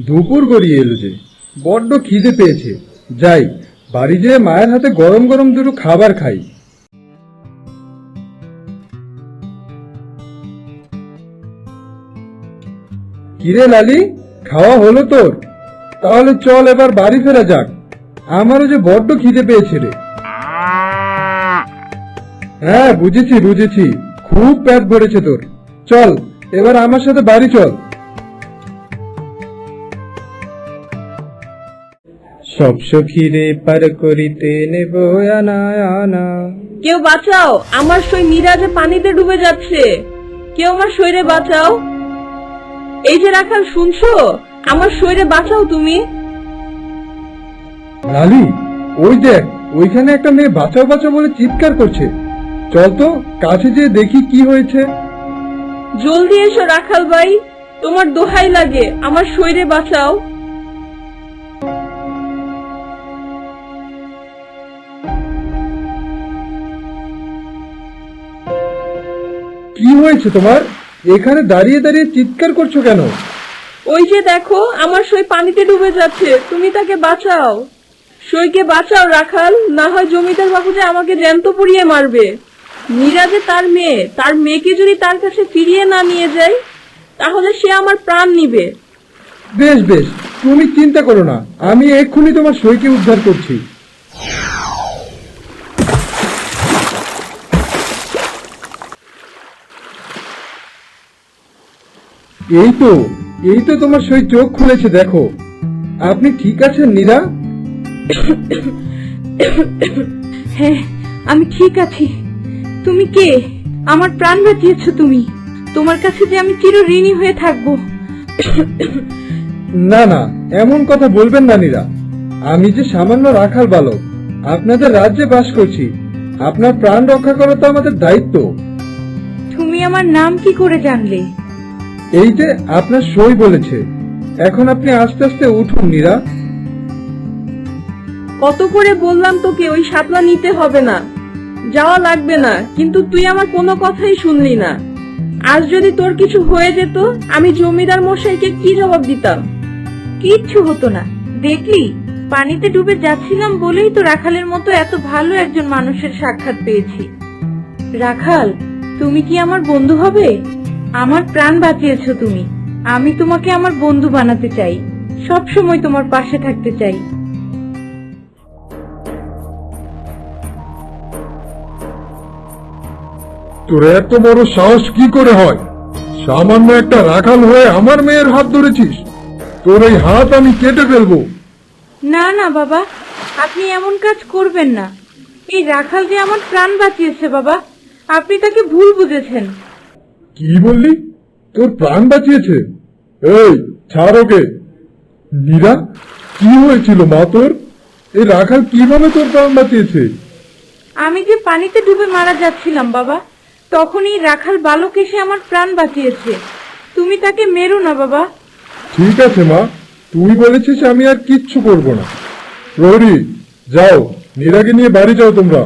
দুপুর গড়িয়ে এলো যে। বড্ড খিদে পেয়েছে। যাই, বাড়ি যেয়ে মায়ের হাতে গরম গরম দুটো খাবার খাই। কিরে লালি, খাওয়া হলো তোর? তাহলে চল এবার বাড়ি ফেরা যাক। আমারও যে বড্ড খিদে পেয়েছে রে। হ্যাঁ বুঝেছি বুঝেছি। খুব পেট ভরেছে তোর। চল, এবার আমার সাথে বাড়ি চল। সব সখীরে পার করিতে নেব আনা আনা কেউ বাঁচাও আমার সই মিরাজে পানিতে ডুবে যাচ্ছে। কেউ আমার শরীরে বাঁচাও। এই যে রাখাল শুনছো? আমার শরীরে বাঁচাও তুমি। লালি ওই দেখ ওইখানে একটা মেয়ে বাঁচাও বাঁচাও বলে চিৎকার করছে। চল তো কাছে যেয়ে দেখি কি হয়েছে। জলদি এসো রাখাল ভাই তোমার দোহাই লাগে আমার শরীরে বাঁচাও। কি হয়েছে তোমার? এখানে দাঁড়িয়ে দাঁড়িয়ে চিৎকার করছ কেন? ওই যে দেখো আমার সই পানিতে ডুবে যাচ্ছে। তুমি তাকে বাঁচাও। সইকে বাঁচাও রাখাল। না হয় জমিদার বাবু যে আমাকে জ্যান্ত পুড়িয়ে মারবে। মীরা যে তার মেয়ে তার মেয়েকে যদি তার কাছে ফিরিয়ে না নিয়ে যায় তাহলে সে আমার প্রাণ নিবে। বেশ বেশ তুমি চিন্তা করো না। আমি এক্ষুনি তোমার সইকে উদ্ধার করছি। এই তো এই তো তোমার সই চোখ খুলেছে দেখো। আপনি ঠিক আছেন নীরা হ্যাঁ আমি ঠিক আছি। তুমি কে? আমার প্রাণ বাঁচিয়েছো তুমি। তোমার কাছে যে আমি চির ঋণী হয়ে থাকব। না না এমন কথা বলবেন না নীরা আমি যে সামান্য রাখাল বালক আপনাদের রাজ্যে বাস করছি। আপনার প্রাণ রক্ষা করা তো আমাদের দায়িত্ব। তুমি আমার নাম কি করে জানলে? এই যে আপনার সই বলেছে। এখন আপনি আস্তে আস্তে উঠুন নীরা কত করে বললাম তোকে, ওই সাপলা নিতে হবে না। যাওয়া লাগবে না, কিন্তু তুই আমার কোনো কথাই শুনলি না। আজ যদি তোর কিছু হয়ে যেত, আমি জমিদার মশাইকে কি জবাব দিতাম? কিচ্ছু হতো না। দেখলি, পানিতে ডুবে যাচ্ছিলাম বলেই তো রাখালের মতো এত ভালো একজন মানুষের সাক্ষাৎ পেয়েছি। রাখাল, তুমি কি আমার বন্ধু হবে? আমার প্রাণ বাঁচিয়েছো তুমি। আমি তোমাকে আমার বন্ধু বানাতে চাই। সব সময় তোমার পাশে থাকতে চাই। তোর এত বড় সাহস কি করে হয়? সামান্য একটা রাখাল হয়ে আমার মেয়ের হাত ধরেছিস। তোর এই হাত আমি কেটে ফেলব। না না বাবা আপনি এমন কাজ করবেন না। এই রাখাল যে আমার প্রাণ বাঁচিয়েছে বাবা আপনি তাকে ভুল বুঝেছেন। কি বললি? তোর প্রাণ বাঁচিয়েছে। এই ছাড় ওকে। নীরা কি হয়েছিল মা তোর? এই রাখাল কীভাবে তোর প্রাণ বাঁচিয়েছে? আমি যে পানিতে ডুবে মারা যাচ্ছিলাম বাবা তখনই রাখাল বালক এসে আমার প্রাণ বাঁচিয়েছে। তুমি তাকে মেরো না বাবা। ঠিক আছে মা। তুই বলেছিস আমি আর কিচ্ছু করব না। প্রহরী যাও। নীরাকে নিয়ে বাড়ি যাও তোমরা।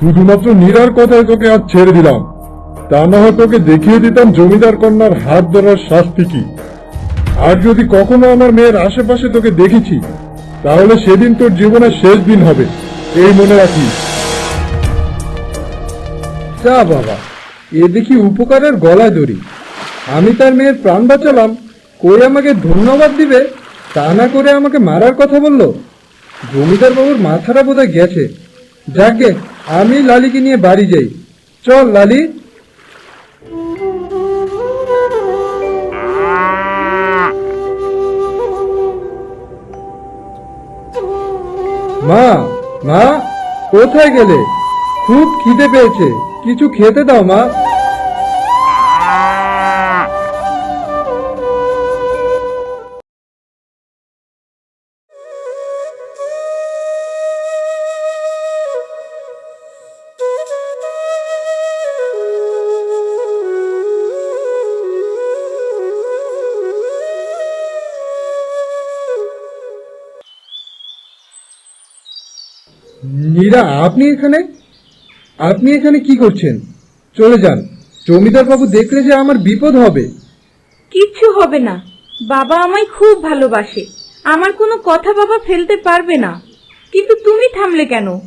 শুধুমাত্র নীরার কথায় তোকে আজ ছেড়ে দিলাম। তা না হয় তোকে দেখিয়ে দিতাম জমিদার কন্যার হাত ধরার শাস্তি কি। আর যদি কখনো আমার মেয়ের আশেপাশে তোকে দেখেছি, তাহলে সেদিন তোর জীবনের শেষ দিন হবে। এই মনে রাখিস। যা বাবা, এ দেখি উপকারের গলায় দড়ি। আমি তার মেয়ের প্রাণ বাঁচালাম, কই আমাকে ধন্যবাদ দিবে? তা না করে আমাকে মারার কথা বলল? জমিদার বাবুর মাথাটা বোধহয় গেছে। যাকে আমি লালিকে নিয়ে বাড়ি যাই। চল, লালি। মা মা, কোথায় গেলে? খুব খিদে পেয়েছে। কিছু খেতে দাও, মা। নীরা আপনি এখানে? আপনি এখানে কি করছেন? চলে যান। জমিদার বাবু দেখলে যে আমার বিপদ হবে। কিচ্ছু হবে না। বাবা আমায় খুব ভালোবাসে। আমার কোনো কথা বাবা ফেলতে পারবে না। কিন্তু তুমি থামলে কেন?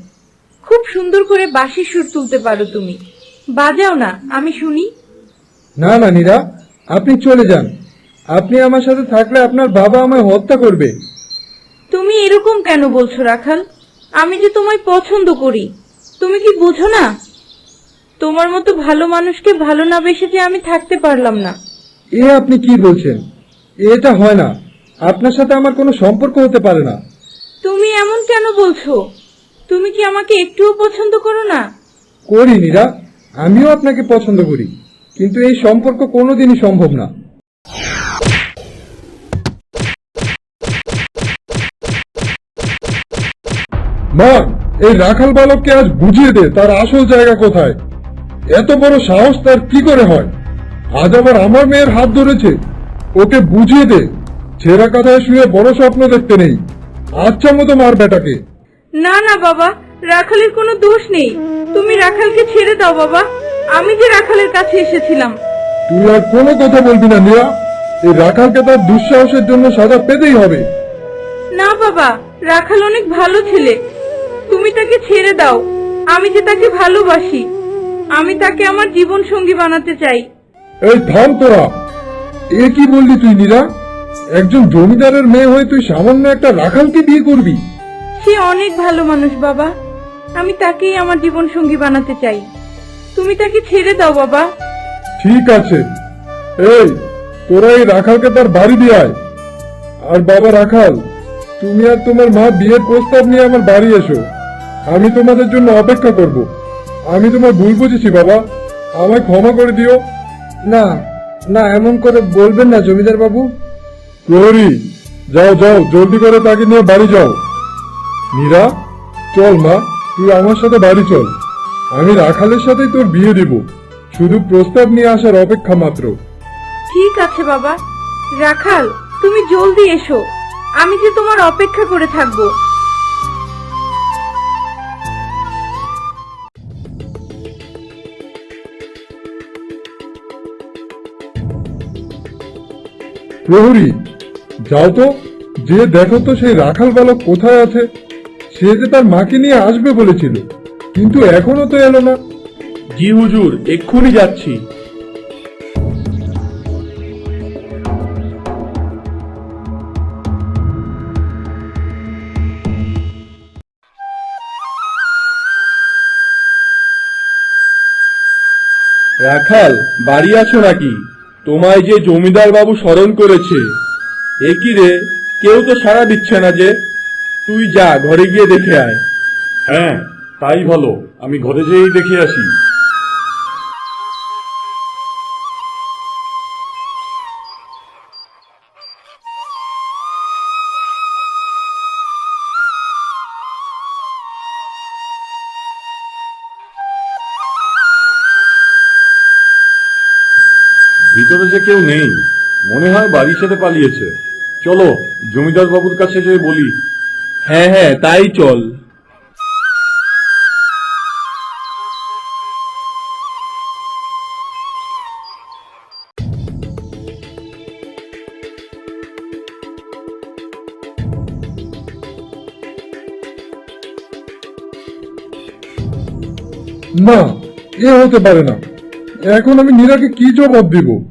খুব সুন্দর করে বাঁশির সুর তুলতে পারো তুমি। বাজাও না আমি শুনি। না না নীরা আপনি চলে যান। আপনি আমার সাথে থাকলে আপনার বাবা আমায় হত্যা করবে। তুমি এরকম কেন বলছো রাখাল? আমি যে তোমায় পছন্দ করি তুমি কি বোঝো না? তোমার মতো ভালো মানুষকে ভালো না বেসে যে আমি থাকতে পারলাম না। এ আপনি কি বলছেন? এটা হয় না। আপনার সাথে আমার কোনো সম্পর্ক হতে পারে না। তুমি এমন কেন বলছো? তুমি কি আমাকে একটুও পছন্দ করো না? করি নীরা আমিও আপনাকে পছন্দ করি কিন্তু এই সম্পর্ক কোনোদিনই সম্ভব না। মা এই রাখাল বালককে আজ বুঝিয়ে দে তার আসল জায়গা কোথায়। এত বড় সাহস তার কি করে হয়? আজ আবার আমার মেয়ের হাত ধরেছে। ওকে বুঝিয়ে দে। ছেঁড়া কাঁথায় শুয়ে বড় স্বপ্ন দেখতে নেই। আচ্ছা মতো মার বেটাকে। না না বাবা রাখালের কোনো দোষ নেই। তুমি রাখালকে ছেড়ে দাও বাবা। আমি যে রাখালের কাছে এসেছিলাম। তুই আর কোনো কথা বলবি না নীরা এই রাখালকে তার দুঃসাহসের জন্য সাজা পেতেই হবে। না বাবা রাখাল অনেক ভালো ছেলে। তুমি তাকে ছেড়ে দাও। আমি যে তাকে ভালোবাসি। আমি তাকে আমার জীবন সঙ্গী বানাতে চাই। এই থাম তোরা। এ কি বললি তুই নীরা একজন জমিদারের মেয়ে হয়ে তুই সামান্য একটা রাখালকে বিয়ে করবি? সে অনেক ভালো মানুষ বাবা। আমি তাকেই আমার জীবন সঙ্গী বানাতে চাই। তুমি তাকে ছেড়ে দাও বাবা। ঠিক আছে। এই তোরা এই রাখালকে তার বাড়ি দিয়ে আয়। আর বাবা রাখাল তুমি আর তোমার মা বিয়ের প্রস্তাব নিয়ে আমার বাড়ি এসো। আমি তোমাদের জন্য অপেক্ষা করব। আমি তোমার ভুল বুঝেছি বাবা। আমায় ক্ষমা করে দিও। না না এমন করে বলবেন না জমিদার বাবু। প্রহরী যাও যাও জলদি করে তাকে নিয়ে বাড়ি যাও। মীরা চল মা তুই আমার সাথে বাড়ি চল। আমি রাখালের সাথেই তোর বিয়ে দিব। শুধু প্রস্তাব নিয়ে আসার অপেক্ষা মাত্র। ঠিক আছে বাবা। রাখাল তুমি জলদি এসো। আমি যে তোমার অপেক্ষা করে থাকব। প্রহরী, যাও তো, যে দেখো তো সেই রাখাল বালক কোথায় আছে, সে যে তার মাকে নিয়ে আসবে বলেছিল, কিন্তু এখনও তো এলো না। জি হুজুর, এক্ষুনি যাচ্ছি। রাখাল, বাড়ি আছো নাকি? তোমায় যে জমিদার বাবু স্মরণ করেছে, এ কি রে? কেউ তো সাড়া দিচ্ছে না যে, তুই যা, ঘরে গিয়ে দেখে আয়। হ্যাঁ তাই ভালো আমি ঘরে যেয়েই দেখে আসি। মনে হয় বাড়ি ছেড়ে পালিয়েছে। চলো জমিদার বাবুর কাছে যেয়ে বলি। হ্যাঁ হ্যাঁ তাই চল। না এ হতে পারে না। এখন আমি নীরাকে কি জবাব দিব?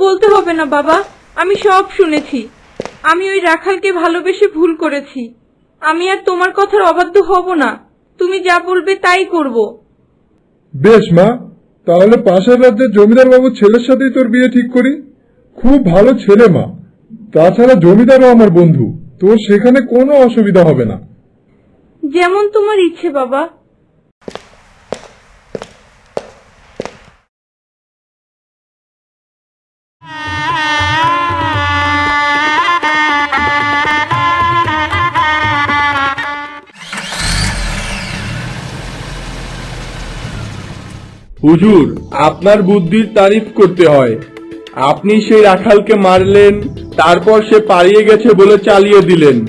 বলতে হবে না বাবা। আমি সব শুনেছি। আমি ওই রাখালকে ভালোবেসে ভুল করেছি। আমি আর তোমার কথার অবাধ্য হব না। তুমি যা বলবে তাই করব। বেশ মা। তাহলে পাশের রাজ্যের জমিদার বাবুর ছেলের সাথেই তোর বিয়ে ঠিক করি? খুব ভালো ছেলে মা। তাছাড়া জমিদারও আমার বন্ধু। তোর সেখানে কোনো অসুবিধা হবে না। যেমন তোমার ইচ্ছে বাবা। হুজুর, আপনার বুদ্ধির তারিফ করতে হয়। আপনি সেই রাখালকে মারলেন, তারপর সে পালিয়ে গেছে বলে চালিয়ে দিলেন।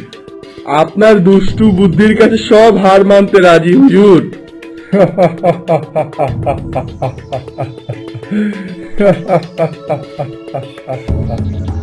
আপনার দুষ্টু বুদ্ধির কাছে সব হার মানতে রাজি, হুজুর।